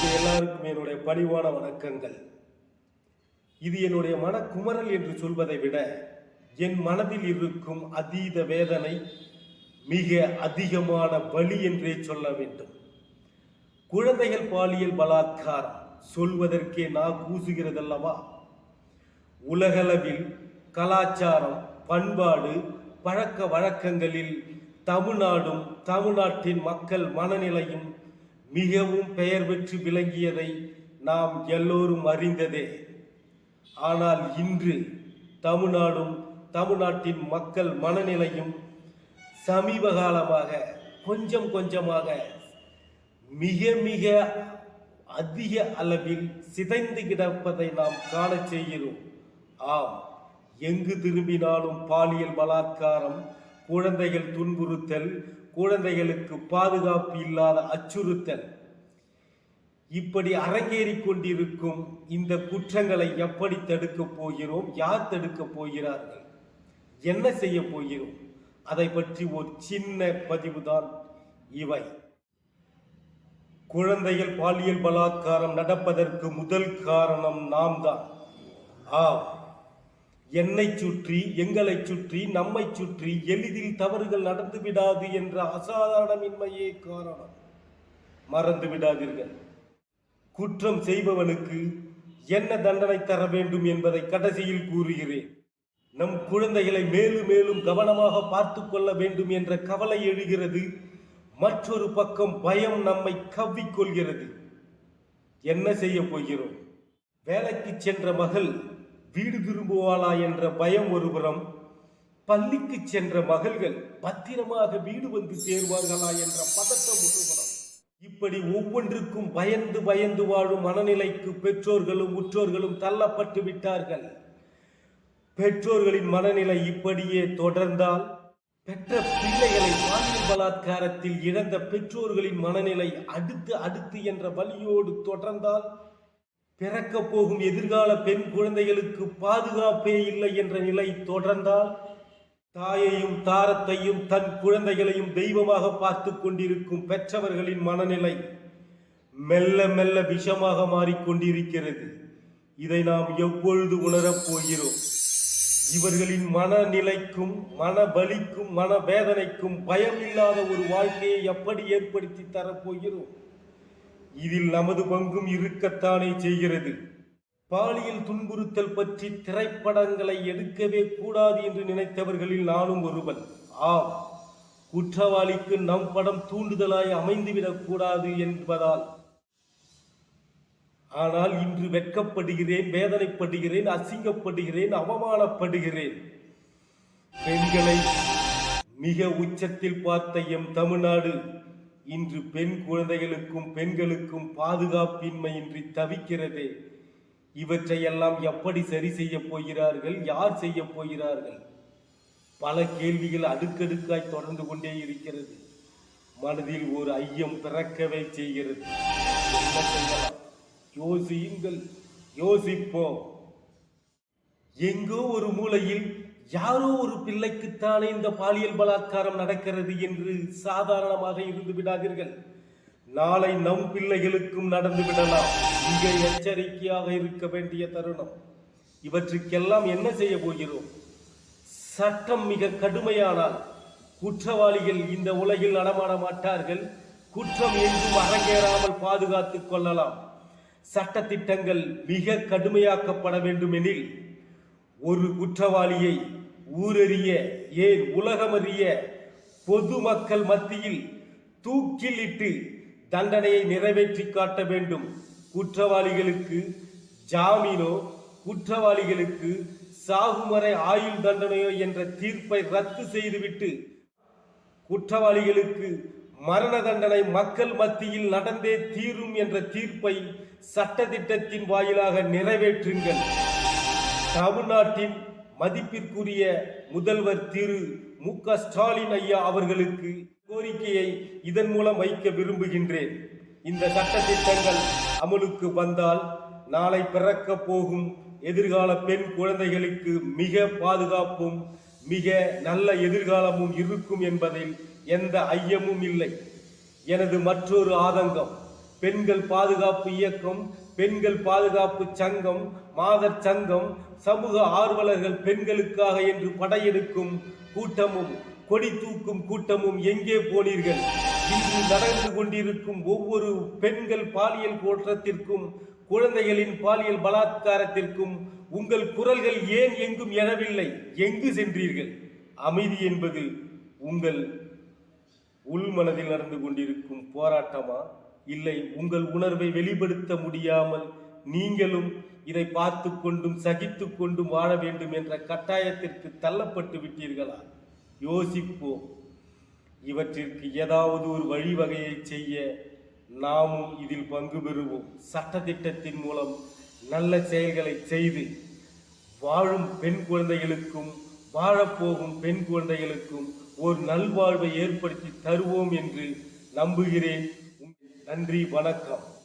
உங்க எல்லாருக்கும் என்னுடைய பணிவான வணக்கங்கள். இது என்னுடைய மனக்குமரல் என்று சொல்வதை விட என் மனதில் இருக்கும் அதீத வேதனை மிக அதிகமான வலி என்றே சொல்ல வேண்டும். குழந்தைகள் பாலியல் பலாத்காரம் சொல்வதற்கே நான் கூசுகிறதல்லவா? உலகளவில் கலாச்சாரம் பண்பாடு பழக்க வழக்கங்களில் தமிழ்நாடும் தமிழ்நாட்டின் மக்கள் மனநிலையும் மிகவும் பெயர் பெற்று விளங்கியதை நாம் எல்லோரும் அறிந்ததே. ஆனால் இன்று தமிழ்நாடும் தமிழ்நாட்டின் மக்கள் மனநிலையும் சமீப காலமாக கொஞ்சம் கொஞ்சமாக மிக மிக அதிக அளவில் சிதைந்து கிடப்பதை நாம் காணச் செய்கிறோம். ஆம் எங்கு திரும்பினாலும் பாலியல் பலாத்காரம் குழந்தைகள் துன்புறுத்தல் குழந்தைகளுக்கு பாதுகாப்பு இல்லாத அச்சுறுத்தல். இப்படி அரங்கேறி கொண்டிருக்கும் இந்த குற்றங்களை எப்படி தடுக்கப் போகிறோம்? யார் தடுக்கப் போகிறார்கள்? என்ன செய்ய போகிறோம்? அதை பற்றி ஒரு சின்ன பதிவுதான் இவை. குழந்தைகள் பாலியல் பலாத்காரம் நடப்பதற்கு முதல் காரணம் நாம் தான் ஆம். என்னை சுற்றி எங்களை சுற்றி நம்மை சுற்றி எளிதில் தவறுகள் நடந்து விடாது என்ற அசாதாரணமின்மையே காரணம். மறந்து விடாதீர்கள். குற்றம் செய்பவனுக்கு என்ன தண்டனை தர வேண்டும் என்பதை கடைசியில் கூறுகிறேன். நம் குழந்தைகளை மேலும் மேலும் கவனமாக பார்த்து கொள்ள வேண்டும் என்ற கவலை எழுகிறது. மற்றொரு பக்கம் பயம் நம்மை கவ்விக்கொள்கிறது. என்ன செய்ய போகிறோம்? வேலைக்கு சென்ற மகள் வீடு திரும்புவாளா என்ற பயம் ஒருபுறம் பள்ளிக்கு சென்ற மகள்கள் பத்திரமாக வீடு வந்து சேர்வார்களா என்ற பதட்டம் ஒருபுறம் இப்படி ஒவ்வொன்றுக்கும் பயந்து பயந்து வாழும் மனநிலைக்கு பெற்றோர்களும் உற்றோர்களும் தள்ளப்பட்டு விட்டார்கள். பெற்றோர்களின் மனநிலை இப்படியே தொடர்ந்தால் பெற்ற பிள்ளைகளை பாலியல் பலாத்காரத்தில் இழந்த பெற்றோர்களின் மனநிலை அடுத்து அடுத்து என்ற வழியோடு தொடர்ந்தால் பிறக்கப் போகும் எதிர்கால பெண் குழந்தைகளுக்கு பாதுகாப்பே இல்லை என்ற நிலை தொடர்ந்தால் தாயையும் தாரத்தையும் தன் குழந்தைகளையும் தெய்வமாக பார்த்து கொண்டிருக்கும் பெற்றவர்களின் மனநிலை மெல்ல மெல்ல விஷமாக மாறிக்கொண்டிருக்கிறது. இதை நாம் எப்பொழுது உணரப் போகிறோம்? இவர்களின் மனநிலைக்கும் மன வலிக்கும் மன வேதனைக்கும் பயம் இல்லாத ஒரு வாழ்க்கையை எப்படி ஏற்படுத்தி தரப்போகிறோம் இதில் நமது பங்கும் இருக்கத்தானே செய்கிறது. பாலியல் துன்புறுத்தல் பற்றி திரைப்படங்களை எடுக்கவே கூடாது என்று நினைத்தவர்களில் நானும் ஒருவன். ஆம் குற்றவாளிக்கு நம் படம் தூண்டுதலாய் அமைந்துவிடக் கூடாது என்பதால். ஆனால் இன்று வெட்கப்படுகிறேன் வேதனைப்படுகிறேன் அசிங்கப்படுகிறேன் அவமானப்படுகிறேன். பெண்களை மிக உச்சத்தில் பார்த்த எம் தமிழ்நாடு இன்று பெண் குழந்தைகளுக்கும் பெண்களுக்கும் பாதுகாப்பின்மையின்றி தவிக்கிறதே. இவற்றையெல்லாம் எப்படி சரி செய்ய போகிறார்கள் யார் செய்ய போகிறார்கள்? பல கேள்விகள் அடுக்கடுக்காய் தொடர்ந்து கொண்டே இருக்கிறது. மனதில் ஒரு ஐயம் பிறக்கவே செய்கிறது. யோசியுங்கள். யோசிப்போம். எங்கோ ஒரு மூலையில் யாரோ ஒரு பிள்ளைக்குத்தானே இந்த பாலியல் பலாத்காரம் நடக்கிறது என்று சாதாரணமாக இருந்து விடாதீர்கள். நாளை நம் பிள்ளைகளுக்கும் நடந்து விடலாம். மிக எச்சரிக்கையாக இருக்க வேண்டிய தருணம். இவற்றுக்கெல்லாம் என்ன செய்ய போகிறோம்? சட்டம் மிக கடுமையானால் குற்றவாளிகள் இந்த உலகில் நடமாட மாட்டார்கள். குற்றம் எங்கும் அரங்கேறாமல் பாதுகாத்துக் கொள்ளலாம். சட்ட திட்டங்கள் மிக கடுமையாக்கப்பட வேண்டுமெனில் ஒரு குற்றவாளியை ஊரறிய ஏன் உலகமறிய பொதுமக்கள் மத்தியில் தூக்கிலிட்டு தண்டனையை நிறைவேற்றி காட்ட வேண்டும்? குற்றவாளிகளுக்கு ஜாமீனோ குற்றவாளிகளுக்கு சாகுமறை ஆயுள் தண்டனையோ என்ற தீர்ப்பை ரத்து செய்துவிட்டு குற்றவாளிகளுக்கு மரண தண்டனை மக்கள் மத்தியில் நடந்தே தீரும் என்ற தீர்ப்பை சட்டத்திட்டத்தின் வாயிலாக நிறைவேற்றுங்கள். தமிழ்நாட்டின் மதிப்பிற்குரிய முதல்வர் திரு மு க ஸ்டாலின் ஐயா அவர்களுக்கு கோரிக்கையை இதன் மூலம் வைக்க விரும்புகின்றேன். இந்த சட்டத்திட்டங்கள் அமலுக்கு வந்தால் நாளை பிறக்க போகும் எதிர்கால பெண் குழந்தைகளுக்கு மிக பாதுகாப்பும் மிக நல்ல எதிர்காலமும் இருக்கும் என்பதில் எந்த ஐயமும் இல்லை. எனது மற்றொரு ஆதங்கம் பெண்கள் பாதுகாப்பு இயக்கம் பெண்கள் பாதுகாப்பு சங்கம் மாதர் சங்கம் சமூக ஆர்வலர்கள் பெண்களுக்காக என்று படையெடுக்கும் கூட்டமும் கொடி தூக்கும் கூட்டமும் எங்கே போனீர்கள்? இன்று நடந்து கொண்டிருக்கும் ஒவ்வொரு பெண்கள் பாலியல் குற்றத்திற்கும் குழந்தைகளின் பாலியல் பலாத்காரத்திற்கும் உங்கள் குரல்கள் ஏன் எங்கும் எழவில்லை? எங்கு சென்றீர்கள்? அமைதி என்பது உங்கள் உள்மனதில் நடந்து கொண்டிருக்கும் போராட்டமா? இல்லை உங்கள் உணர்வை வெளிப்படுத்த முடியாமல் நீங்களும் இதை பார்த்து கொண்டும் சகித்து கொண்டும் வாழ வேண்டும் என்ற கட்டாயத்திற்கு தள்ளப்பட்டு விட்டீர்களா? யோசிப்போம். இவற்றிற்கு ஏதாவது ஒரு வழிவகையை செய்ய நாமும் இதில் பங்கு பெறுவோம். சட்டத்திட்டத்தின் மூலம் நல்ல செயல்களை செய்து வாழும் பெண் குழந்தைகளுக்கும் வாழப்போகும் பெண் குழந்தைகளுக்கும் ஒரு நல்வாழ்வை ஏற்படுத்தி தருவோம் என்று நம்புகிறேன். நன்றி வணக்கம்.